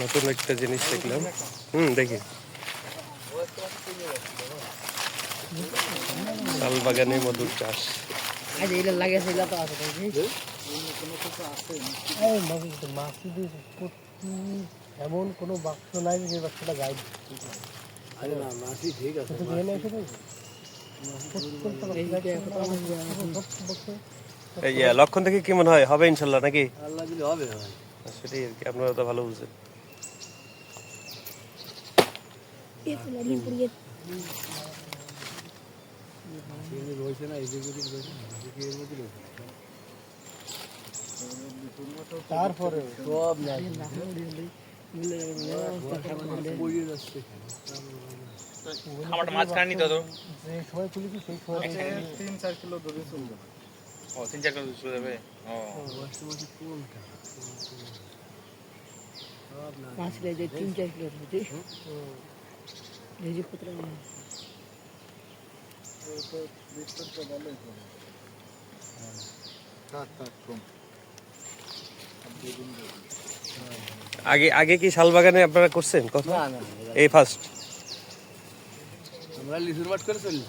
নতুন একটা জিনিস দেখলাম। হুম দেখি। শাল বাগানে মধুর চাষ। এমন কোনো বাক্স নাই যে বাক্সটা গাইড আরে না মাসি ঠিক আছে লক্ষণ থেকে কি মনে হয়? হবে ইনশাল্লাহ নাকি? আল্লাহ দিলে হবে সেটাই আর কি আপনারা তো ভালো বুঝেন চিনি রয়েছে না এদিক ওদিক রয়েছে না এদিকে এর মধ্যে রয়েছে তারপরে সব তিন চার কিলো দড়ি চলবে কিলো তিন চার কিলো ভেজি পুত্র থাক থাক কম আগে আগে কি শাল বাগানে আপনারা করছেন কথা? না না এই ফার্স্ট আমরা লিচুর মাঠ করে চলি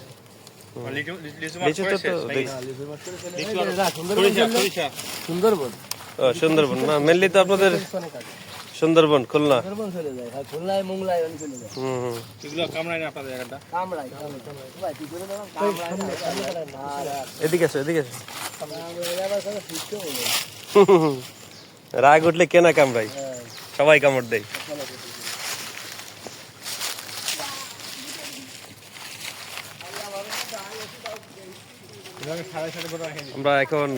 সুন্দরবন সুন্দরবন? না মেনলি তো আপনাদের সুন্দরবন খুলনা। সুন্দরবন চলে যায় হ্যাঁ খুলনায় মোংলায় অনেক চলে যায়। হুম হুম। এগুলো কামড়ায় না আপনাদের জায়গাটা কামড়ায় কামড়ায় ভাই তুই করে দাও কামড়ায় না এদিকে আসো এদিকে রাগ উঠলে কেনা কামড়াই হ্যাঁ। সবাই কামড় দেয়। আমরা এখন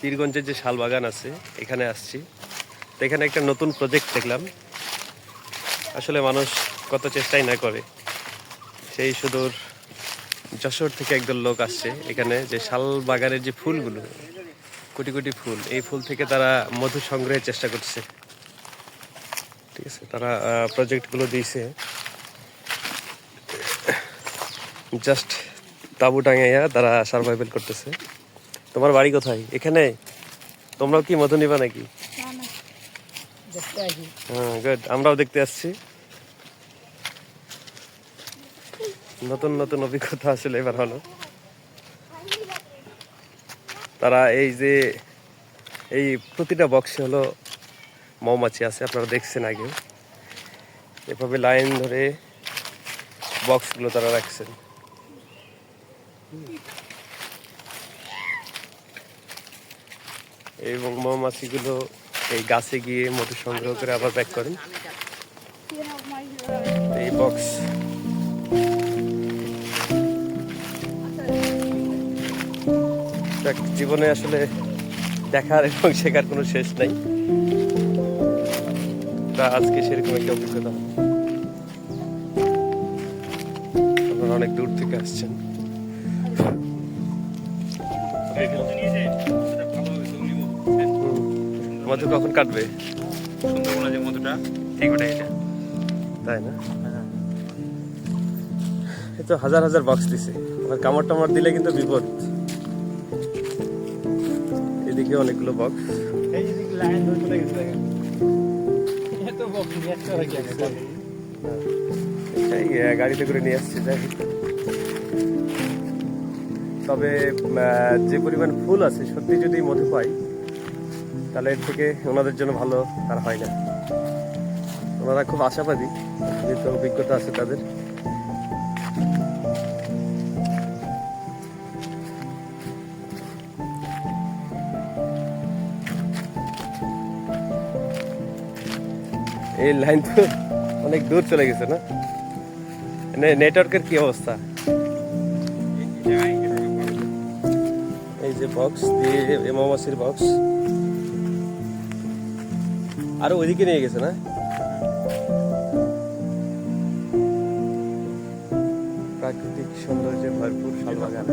পীরগঞ্জের যে শাল বাগান আছে এখানে আসছি। তো এখানে একটা নতুন প্রজেক্ট দেখলাম। আসলে মানুষ কত চেষ্টাই না করে। সেই সুদূর যশোর থেকে একদল লোক আসছে এখানে যে শাল বাগানের যে ফুলগুলো, কোটি কোটি ফুল, এই ফুল থেকে তারা মধু সংগ্রহের চেষ্টা করছে। ঠিক আছে, তারা প্রজেক্টগুলো দিয়েছে। জাস্ট তাবু টাঙাইয়া তারা সার্ভাইভেল করতেছে। তোমার বাড়ি কোথায়? এখানে? তোমরাও কি মধু নিবা নাকি? হ্যাঁ গুড আমরাও দেখতে আসছি। নতুন নতুন অভিজ্ঞতা আসলে এবার হলো। তারা এই যে, এই প্রতিটা বক্সে হলো মৌমাছি আছে, আপনারা দেখছেন আগে। এভাবে লাইন ধরে বক্সগুলো তারা রাখছেন। এবং মৌমাছিগুলো এই গাছে গিয়ে মধু সংগ্রহ করে আবার ব্যাক করেন এই বক্স জীবনে আসলে দেখার এবং শেখার কোনো শেষ নাই তা আজকে সেরকম একটা অভিজ্ঞতা। আপনারা অনেক দূর থেকে আসছেন। মধু কখন কাটবে? সুন্দরবনে যে মধুটা ঠিক ওটা এটা। তাই না? এই তো হাজার হাজার বক্স দিছে। আর কামড় টামড় দিলে কিন্তু বিপদ। এদিকে অনেকগুলো বক্স এই যে লাইন ধরে চলে গেছে এত বক্স একটা হয়ে গেছে এই গাড়িতে করে নিয়ে আসছি যাই তবে যে পরিমাণ ফুল আছে সত্যি যদি মধু পাই তাহলে এর থেকে ওনাদের জন্য ভালো আর হয় না। ওনারা খুব আশাবাদী যেহেতু অভিজ্ঞতা আছে তাদের। এই লাইন তো অনেক দূর চলে গেছে না? নেটওয়ার্কের কি অবস্থা? এই যে বক্স দিয়ে এমামাসির বক্স আরও ওইদিকে নিয়ে গেছে না? প্রাকৃতিক সৌন্দর্যে ভরপুর শালবাগান।